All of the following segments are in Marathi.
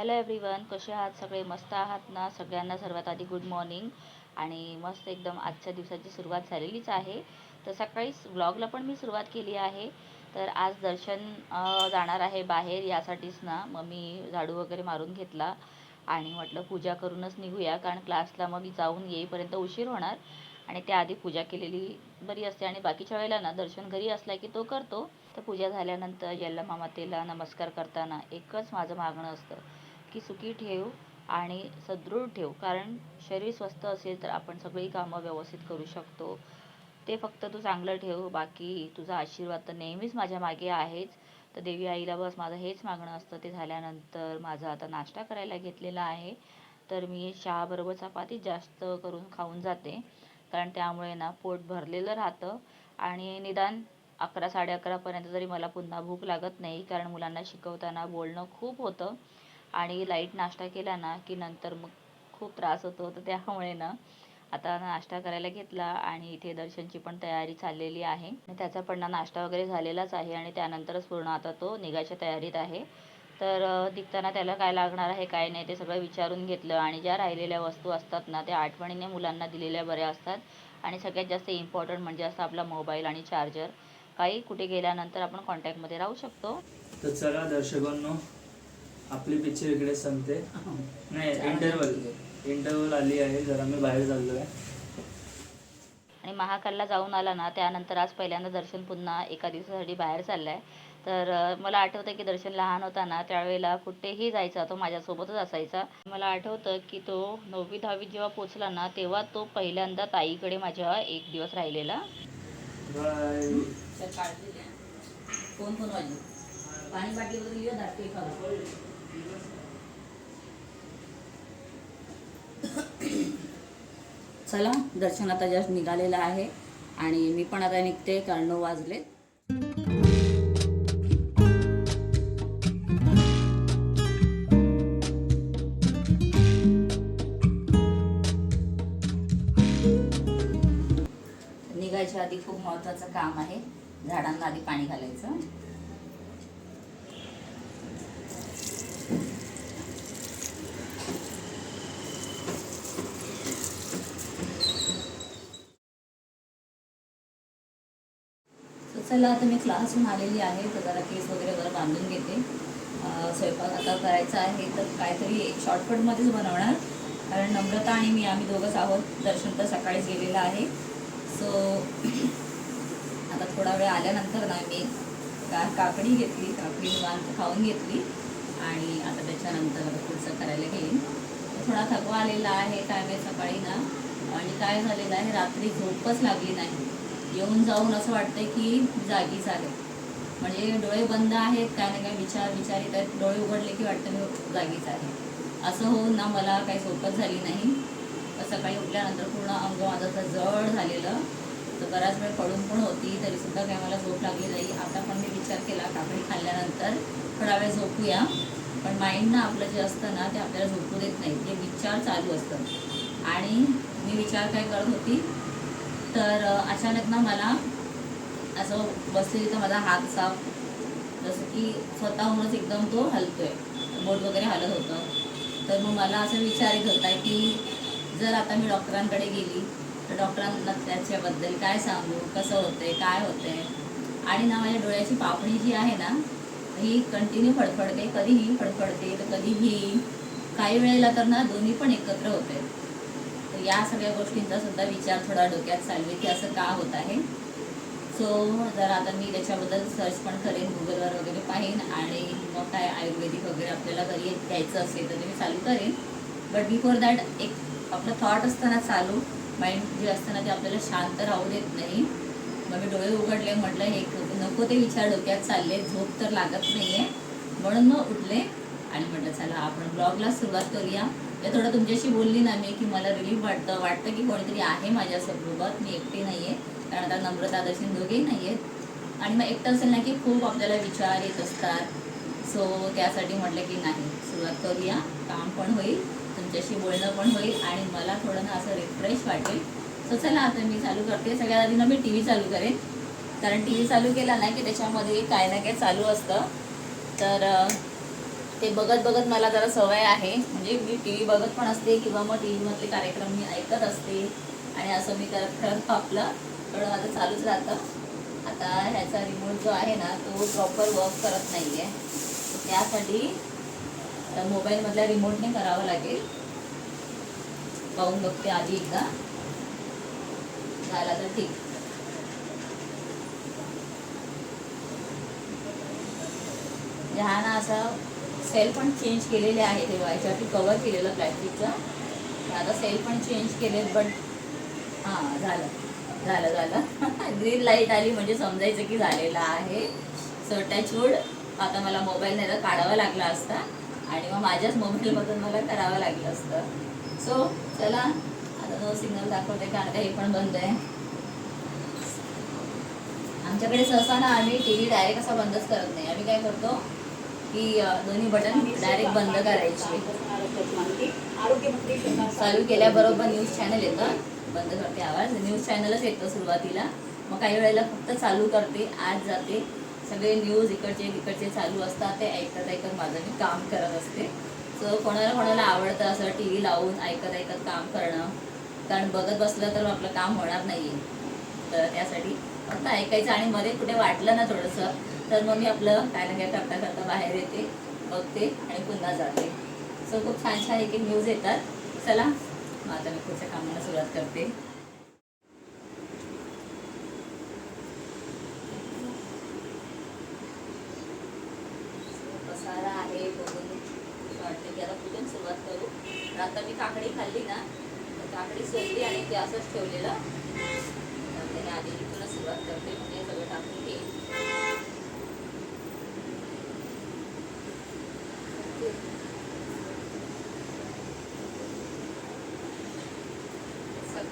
हॅलो एव्हरीवन कसे आहात? सगळे मस्त आहात ना? सगळ्यांना सर्वात आधी गुड मॉर्निंग आणि मस्त एकदम आजच्या दिवसाची सुरुवात झालेलीच आहे. तर सकाळीच व्लॉगला पण मी सुरुवात केली आहे. तर आज दर्शन जाणार आहे बाहेर यासाठीच ना. मग मी झाडू वगैरे मारून घेतला. आणि म्हटलं पूजा करूनच निघूया. कारण क्लासला मग जाऊन येईपर्यंत उशीर होणार. आणि त्याआधी पूजा केलेली बरी असते. आणि बाकीच्या वेळेला ना दर्शन घरी असला की तो करतो. तर पूजा झाल्यानंतर यल्ला मामातेला नमस्कार करताना एकच माझं मागणं असतं. की सुखी ठेव आणि सदृढ ठेव. कारण शरीर स्वस्थ असेल तर आपण सगळी कामं व्यवस्थित करू शकतो. ते फक्त तू चांगलं ठेव. बाकी तुझा आशीर्वाद तर नेहमीच माझ्या मागे आहेच. तर देवी आईला बस माझं हेच मागणं असतं. ते झाल्यानंतर माझा आता नाश्ता करायला घेतलेला आहे. तर मी चहाबरोबर चपातीच जास्त करून खाऊन जाते. कारण त्यामुळे ना पोट भरलेलं राहतं. आणि निदान अकरा साडे अकरापर्यंत तरी मला पुन्हा भूक लागत नाही. कारण मुलांना शिकवताना बोलणं खूप होतं. आणि लाइट नाश्ता केला ना की नंतर मग खूप त्रास होतो तर त्यामुळे ना आता नाश्ता करायला घेतला आणि इथे दर्शनची पण तयारी चाललेली आहे. आणि त्याचा पण ना नाश्ता वगैरे झालेलाच आहे आणि त्यानंतरच पूर्ण आता तो निघायच्या तयारीत आहे. तर अ, निघताना त्याला काय लागणार आहे काय नाही ते सगळं विचारून घेतलं आणि ज्या राहिलेल्या वस्तू असतात ना त्या आठवणीने मुलांना दिलेल्या बऱ्या असतात. आणि सगळ्यात जास्त इम्पॉर्टंट म्हणजे असं आपला मोबाईल आणि चार्जर काही कुठे गेल्यानंतर आपण कॉन्टॅक्टमध्ये राहू शकतो. तर चला दर्शकांनो आपली पिक्चर इकडे संपते. नाही इंटरवल इंटरवल आली आहे जरा मी बाहेर चाललो आहे आणि महाकालला जाऊन आला ना त्यानंतर आज पहिल्यांदा दर्शन पुन्हा एका दिवसासाठी बाहेर चाललाय. तर अ, मला आठवतं की दर्शन लहान होता ना त्यावेळेला कुठेही जायचा तो माझ्यासोबतच असायचा. मला आठवतं की तो नववी दहावीत जेव्हा पोचला ना तेव्हा तो पहिल्यांदा ताईकडे माझ्या एक दिवस राहिलेला. बाय. कोण कोण वाजली? पाणी चला दर्शन आता जस्ट निघालेलं आहे आणि मी पण आता निघते कारण नऊ वाजले. निघायच्या आधी खूप महत्वाचं काम आहे झाडांना आधी पाणी घालायचं. तर आता मी क्लासहून आलेली आहे तर जरा केस वगैरे जरा बांधून घेते. स्वयंपाक आता करायचा आहे तर काहीतरी शॉर्टकटमध्येच बनवणार. कारण नम्रता आणि मी आम्ही दोघंच आहोत. दर्शन तर सकाळीच गेलेलं आहे. सो आता थोडा वेळ आल्यानंतर ना मी का काकडी घेतली. काकडी निवांत खाऊन घेतली. आणि आता त्याच्यानंतर पुढचं करायला घेईन. थोडा थकवा आलेला आहे काय माहीत सकाळी ना. आणि काय झालेलं आहे रात्री झोपच लागली नाही. येऊन जाऊन असं वाटतंय की जागीच आहे म्हणजे डोळे बंद आहेत काय ना काय विचार विचार येत आहेत डोळे उघडले की वाटतं मी जागीच आहे असं होऊन ना मला काही झोपच झाली नाही. सकाळी उठल्यानंतर पूर्ण अंग माझं तर जड झालेलं. तर बराच वेळ पडून पण होती तरी सुद्धा काही मला झोप लागली नाही. आता पण मी विचार केला काकडी खाल्ल्यानंतर थोडा वेळ झोपूया. पण माइंड ना आपलं जे असतं ना ते आपल्याला झोपू देत नाही. ते विचार चालू असतं आणि मी विचार काय करत होती तर अचानक ना मला असं बसलेली तर माझा हात साफ जसं की स्वतःहूनच एकदम तो हलतोय बोट वगैरे हलत होतं. तर मग मला असं विचार येत होता की जर आता मी डॉक्टरांकडे गेली तर डॉक्टरांना त्याच्याबद्दल काय सांगू कसं होतंय काय होतंय? आणि ना माझ्या डोळ्याची पापणी जी आहे ना ही कंटिन्यू फडफडते कधीही फडफडते तर कधीही काही वेळेला तर ना दोन्ही पण एकत्र होते. तर या सगळ्या गोष्टींचा सुद्धा विचार थोडा डोक्यात चालवे की असं का होत आहे. सो जर आता मी त्याच्याबद्दल सर्च पण करेन गुगलवर वगैरे पाहीन आणि मग काय आयुर्वेदिक वगैरे आपल्याला घरी घ्यायचं असेल तर ते मी चालू करेन. बट बिफोर दॅट एक आपलं थॉट असतं ना चालू. माइंड जे असतं ना ते आपल्याला शांत राहू देत नाही. मग मी डोळे उघडले म्हटलं हे नको ते विचार डोक्यात चालले झोप तर लागत नाही आहे म्हणून मग उठले आणि म्हटलं चला आपण ब्लॉगला सुरुवात करूया. ते थोडं तुमच्याशी बोलली ना मी की मला रिलीफ वाटतं. वाटतं की कोणीतरी आहे माझ्यासोबत. मी एकटी नाही आहे कारण आता नम्रता दर्शन दोघेही नाही आहेत आणि मग एकटं असेल ना की खूप आपल्याला विचार येत असतात. सो त्यासाठी म्हटलं की नाही. सुरुवात करूया. काम पण होईल. तुमच्याशी बोलणं पण होईल. आणि मला थोडं ना असं रिफ्रेश वाटेल. सो चला आता मी चालू करते. सगळ्यात आधी ना मी टी व्ही चालू करेन. कारण टी व्ही चालू केला ना की त्याच्यामध्ये काय ना काय चालू असतं. तर ते बघत बघत मला जरा सवय आहे. म्हणजे मी टी व्ही बघत पण असते किंवा मग टी व्हीमधले कार्यक्रम मी ऐकत असते. आणि असं मी करत करत आपलं थोडं माझं चालूच राहतं. आता ह्याचा रिमोट जो आहे ना तो प्रॉपर वर्क करत नाही आहे त्यासाठी मोबाईलमधल्या रिमोटने करावं लागेल. पाहून बघते आधी एकदा. झाला तर ठीक. म्हणजे हा ना असा सेल पण चेंज केलेले आहे तेव्हा याच्यावरती कवर केलेलं प्लॅस्टिकचं. आता सेल पण चेंज केले बट हां झालं. झालं झालं. ग्रीन लाइट आली म्हणजे समजायचं की झालेलं आहे. सो टचवूड आता मला मोबाईल नाही तर काढावा लागला असता. आणि मग माझ्याच मोबाईलमधून मला करावं लागलं असतं. सो चला. आता तो सिग्नल दाखवते कारण का हे पण बंद आहे. आमच्याकडे सहसा ना आम्ही टी व्ही डायरेक्ट असा बंदच करत नाही. आम्ही काय करतो? की दोन्ही बटन डायरेक्ट बंद करायचे. चालू केल्याबरोबर न्यूज चॅनल येतं. बंद करते आवाज. न्यूज चॅनलच येतं सुरुवातीला. मग काही वेळेला फक्त चालू करते आज जाते. सगळे न्यूज इकडचे तिकडचे चालू असतात. ते ऐकत ऐकत माझं मी काम करत असते. सो कोणाला कोणाला आवडतं असं टी व्ही लावून ऐकत ऐकत काम करणं. कारण बघत बसलं तर आपलं काम होणार नाही तर त्यासाठी फक्त ऐकायचं आणि मध्ये कुठे वाटलं ना थोडंसं तर मग मी आपलं काय ना काय करता करता बाहेर येते बघते आणि पुन्हा जाते. सो खूप छान छान एक एक न्यूज येतात. चला मग आता मी पुढच्या कामाला सुरुवात करते. पसारा आहे बघून वाटतं की आता कुठून सुरुवात करू. तर आता मी काकडी खाल्ली ना तर काकडी सोडली आणि ते असंच ठेवलेलं. तर त्याने आधी इथूनच सुरुवात करते म्हणजे सगळं टाकून घेईन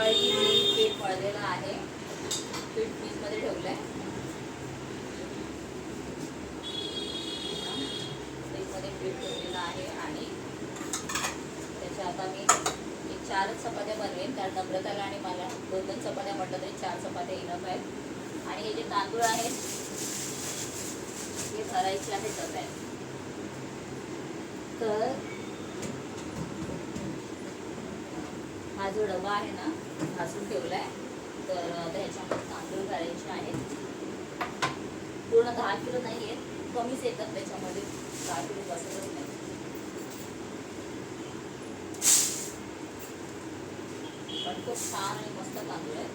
सकाळी मी केक मळलेलं आहे. पीठ फ्रीजमध्ये ठेवलं आहे फ्रीजमध्ये पीठ ठेवलेलं आहे आणि त्याच्या आता मी एक चारच चपात्या बनवेन. कारण नम्रताला आणि मला दोन दोन चपात्या म्हटलं तरी चार चपात्या इनफ आहेत. आणि हे जे तांदूळ आहेत हे भरायचे आहेत डब्यात. तर हा जो डबा आहे ना घासून आहे तर आता ह्याच्यामध्ये तांदूळ घालायचे आहेत. पूर्ण दहा किलो नाही आहेत कमीच येतात त्याच्यामध्ये. दहा किलो बसतच नाही. पण खूप छान आणि मस्त तांदूळ आहे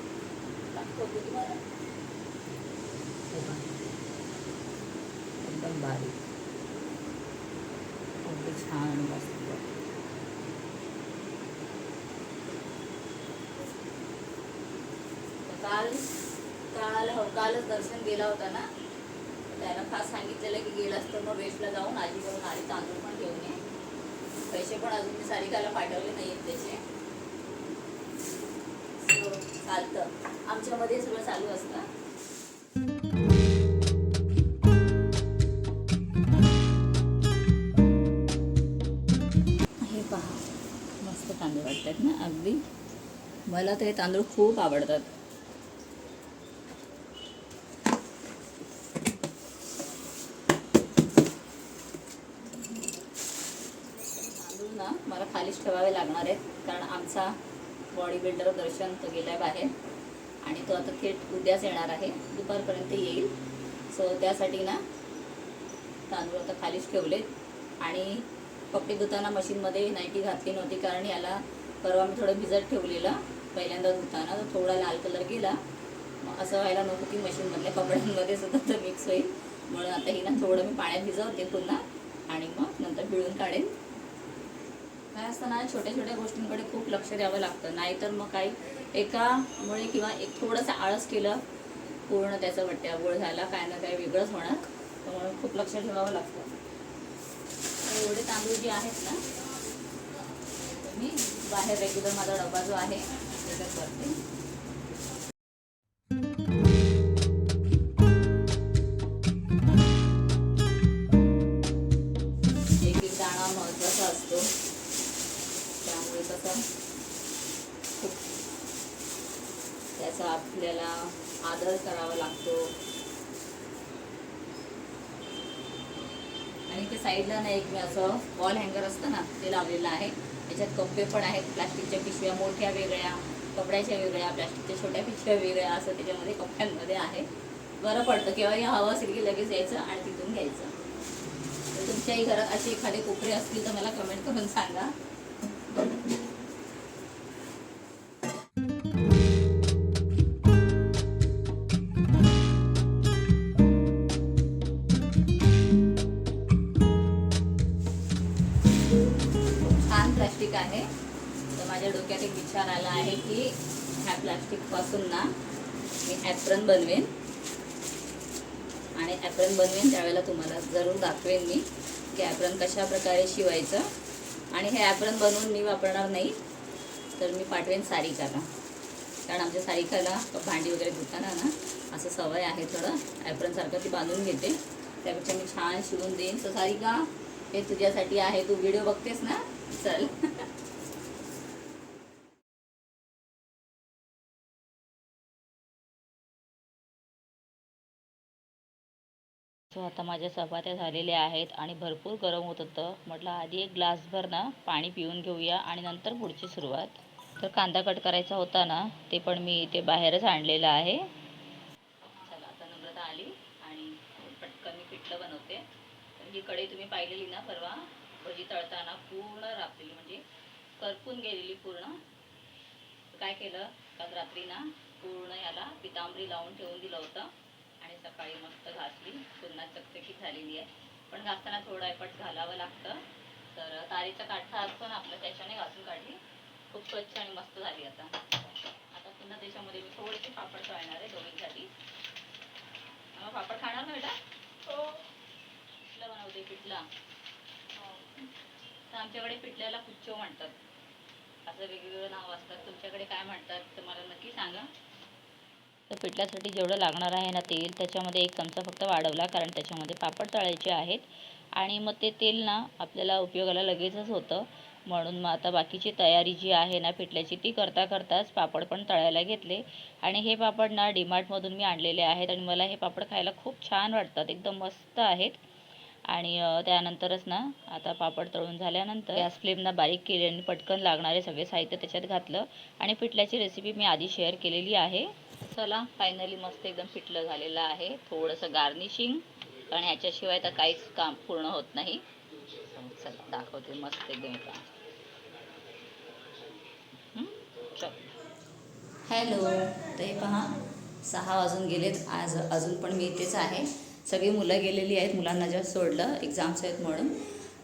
दाखवतो तुम्हाला? एकदम बारीक अगदी छान आणि मस्त. काल काल हो कालच दर्शन गेला होता ना? त्याला त्यानं खास सांगितलेलं की गेलास तर मग वेस्टला जाऊन आजी करून आली तांदूळ पण घेऊन ये. पैसे पण अजून मी सारिकाला पाठवले नाही आहेत त्याचे चालतं. आमच्यामध्ये सगळं चालू असतं. हे पहा. मस्त तांदूळ वाटतात ना अगदी. मला तर हे तांदूळ खूप आवडतात तांदूळ ना मला खालीच ठेवावे लागणार आहेत कारण आमचा बॉडी बिल्डर दर्शन तो गेलाय बाहेर आणि तो आता थेट उद्याच येणार आहे दुपारपर्यंत येईल. सो त्यासाठी ना तांदूळ आता खालीच ठेवलेत. आणि कपडे धुताना मशीनमध्ये नाईटी घातली नव्हती कारण याला परवा मी थोडं भिजत ठेवलेलं. पहिल्यांदा धुताना तर थोडा लाल कलर गेला. मग असं व्हायला नको की मशीनमधल्या कपड्यांमध्ये सुद्धा तो मिक्स होईल. म्हणून आता ही ना थोडं मी पाण्यात भिजवते पुन्हा आणि मग नंतर पिळून काढेन. काय असतं ना छोट्या छोट्या गोष्टींकडे खूप लक्ष द्यावं लागतं. नाहीतर मग काही एकामुळे किंवा एक थोडंसं आळस केलं पूर्ण त्याचं वट्ट्याबोळ झाला काय ना काय वेगळंच होणार. त्यामुळे खूप लक्ष ठेवावं लागतं. तर एवढे तांदूळ जे आहेत ना मी बाहेर रेग्युलर माझा डबा जो आहे त्याच्यात करते. इथे साईडला ना एक मी असं वॉल हँगर असतं ना ते लावलेलं आहे. त्याच्यात कप्पे पण आहेत प्लास्टिकच्या पिशव्या मोठ्या वेगळ्या कपड्याच्या वेगळ्या प्लास्टिकच्या छोट्या पिशव्या वेगळ्या असं त्याच्यामध्ये कप्प्यांमध्ये आहे. बरं पडतं किंवा या हवं असेल की लगेच यायचं आणि तिथून घ्यायचं. तर तुमच्याही घरात असे एखादे कोपरे असतील तर मला कमेंट करून सांगा. प्लास्टिक आहे. तर माझ्या डोक्यात एक विचार आला आहे की ह्या प्लास्टिकपासून ना मी ॲप्रन बनवेन. आणि ॲप्रन बनवेन त्यावेळेला तुम्हाला जरूर दाखवेन मी की ॲप्रन कशा प्रकारे शिवायचं. आणि हे ॲप्रन बनवून मी वापरणार नाही तर मी पाठवेन सारिकाला. कारण आमच्या सारिकाला भांडी वगैरे धुताना ना असं सवय आहे थोडं. ॲप्रनसारखं ती बांधून घेते. त्यापेक्षा मी छान शिवून देईन. तर सारिका हे तुझ्यासाठी आहे. तू व्हिडिओ बघतेस ना? चल सो आता माझ्या चपात्या झालेल्या आहेत आणि भरपूर गरम होत होतं. म्हटलं आधी एक ग्लासभर ना पाणी पिऊन घेऊया आणि नंतर पुढची सुरुवात. तर कांदा कट करायचा होता ना ते पण मी इथे बाहेरच आणलेलं आहे. चला आता नम्रता आली आणि पटकन मी पिठलं बनवते. तर ही कढई तुम्ही पाहिलेली ना परवा? भजी तळताना पूर्ण राबलेली म्हणजे करपून गेलेली पूर्ण. काय केलं? काल रात्री ना पूर्ण याला पितांबरी लावून ठेवून दिलं होतं. आणि सकाळी मस्त घासली. पुन्हा चकचकीत झालेली आहे. पण घासताना थोडं एपट घालावं लागतं. तर तारीचा काठा असतो ना आपलं त्याच्याने घासून काढली. खूप स्वच्छ आणि मस्त झाली आता. आता पुन्हा त्याच्यामध्ये मी थोडेसे पापड तळणार आहे दोन्हीसाठी मग पापड खाणार ना बेटा? पिठलं बनवते पिठला. तर आमच्याकडे पिठल्याला कुच्चो म्हणतात. असं वेगवेगळं नाव असतात. तुमच्याकडे काय म्हणतात? तर मला नक्की सांगा. तर पिठल्यासाठी जेवढं लागणार आहे ना तेल त्याच्यामध्ये एक चमचा फक्त वाढवला कारण त्याच्यामध्ये पापड तळायचे आहेत. आणि मग ते तेल ना आपल्याला उपयोगाला लगेचच होतं. म्हणून मग आता बाकीची तयारी जी आहे ना पिठल्याची ती करता करताच पापड पण तळायला घेतले. आणि हे पापड ना डीमार्टमधून मी आणलेले आहेत. आणि मला हे पापड खायला खूप छान वाटतात. एकदम मस्त आहेत. आणि त्यानंतरच ना आता पापड तळून झाल्यानंतर गॅस फ्लेमना बारीक केली आणि पटकन लागणारे सगळे साहित्य त्याच्यात घातलं आणि पिठल्याची रेसिपी मी आधी शेअर केलेली आहे. चला फायनली मस्त एकदम पिठलं झालेलं आहे. थोडंसं गार्निशिंग कारण ह्याच्याशिवाय तर काहीच काम पूर्ण होत नाही. चला दाखवते मस्त एकदम काम चल. हॅलो ते पहा सहा वाजून गेलेत. आज अजून पण मी इथेच आहे. सगळी मुलं गेलेली आहेत मुलांना जेव्हा सोडलं एक्झाम्स आहेत म्हणून.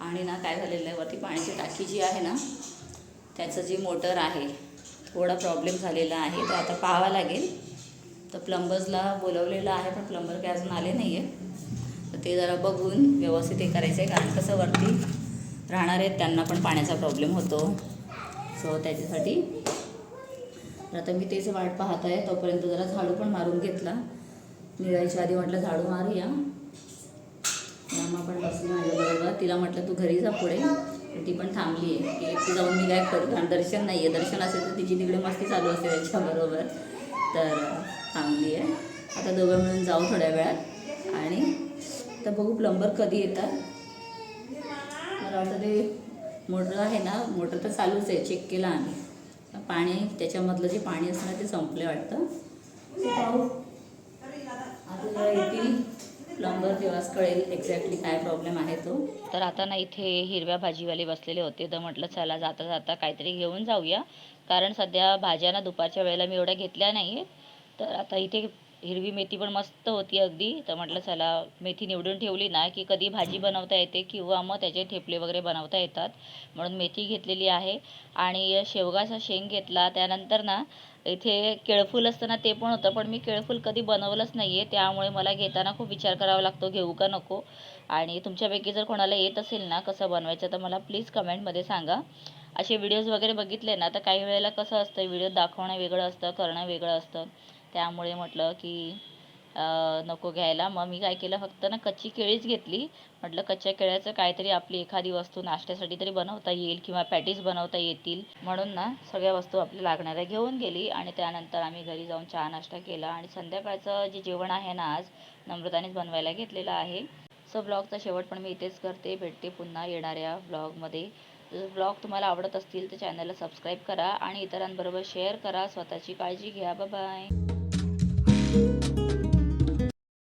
आणि ना काय झालेलं आहे वरती पाण्याची टाकी जी आहे ना त्याचं जी मोटर आहे थोडा प्रॉब्लेम झालेला आहे. तर आता पाहावा लागेल. तर प्लंबर्सला बोलवलेलं आहे पण प्लंबर काही अजून आले नाही आहे तर ते जरा बघून व्यवस्थित हे करायचं आहे कारण कसं वरती राहणार आहेत त्यांना पण पाण्याचा प्रॉब्लेम होतो. सो त्याच्यासाठी. तर आता मी तेच वाट पाहत आहे. तोपर्यंत जरा झाडू पण मारून घेतला. निघायच्या आधी म्हटलं झाडू मारूया. मामा पण बसली माझ्याबरोबर तिला म्हटलं तू घरी जा पुढे. ती पण थांबली आहे की एकटी जाऊन मी काय करू? कारण दर्शन नाही आहे दर्शन असेल तर तिची तिकडे मस्ती चालू असते त्याच्याबरोबर तर थांबली आहे आता दोघं मिळून जाऊ थोड्या वेळात. आणि तर बघू प्लंबर कधी येतात. मला वाटतं ते मोटर आहे ना मोटर तर चालूच आहे. चेक केला आम्ही. पाणी त्याच्यामधलं जे पाणी असणार ते संपले वाटतं. पाहू आता येतील. प्लंबर तेव्हाच कळेल एक्झॅक्टली काय प्रॉब्लेम आहे तो. तर आता ना इथे हिरव्या भाजीवाले बसलेले होते. तर म्हटलं चला जाता जाता काहीतरी घेऊन जाऊया. कारण सध्या भाज्या ना दुपारच्या वेळेला मी एवढ्या घेतल्या नाही आहेत तर आता इथे हिरवी मेथी पण मस्त होती अगदी. तर म्हटलं चला मेथी निवडून ठेवली ना की कधी भाजी बनवता येते किंवा मग त्याचे ठेपले वगैरे बनवता येतात. म्हणून मेथी घेतलेली आहे. आणि शेवगाचा शेंग घेतला. त्यानंतर ना इथे केळफूल असतं ना ते पण होतं पण मी केळफूल कधी बनवलंच नाही आहे त्यामुळे मला घेताना खूप विचार करावा लागतो घेऊ का नको? आणि तुमच्यापैकी जर कोणाला येत असेल ना कसं बनवायचं तर मला प्लीज कमेंटमध्ये सांगा. असे व्हिडिओज वगैरे बघितले ना तर काही वेळेला कसं असतं व्हिडिओ दाखवणं वेगळं असतं करणं वेगळं असतं. त्यामुळे म्हटलं की नको घ्यायला. मग मी काय केलं फक्त ना कच्ची केळीच घेतली. म्हटलं कच्च्या केळ्याचं काहीतरी आपली एखादी वस्तू नाश्त्यासाठी तरी बनवता येईल किंवा पॅटीज बनवता येतील. म्हणून ना सगळ्या वस्तू आपल्या लागणाऱ्या घेऊन गेली आणि त्यानंतर आम्ही घरी जाऊन चहा नाश्ता केला आणि संध्याकाळचं जे जेवण आहे ना आज नम्रतानेच बनवायला घेतलेलं आहे. सो ब्लॉगचा शेवट पण मी इथेच करते. भेटते पुन्हा येणाऱ्या ब्लॉगमध्ये. ब्लॉग तुम्हाला आवडत असतील तर चॅनलला सबस्क्राईब करा आणि इतरांबरोबर शेअर करा. स्वतःची काळजी घ्या. बाय.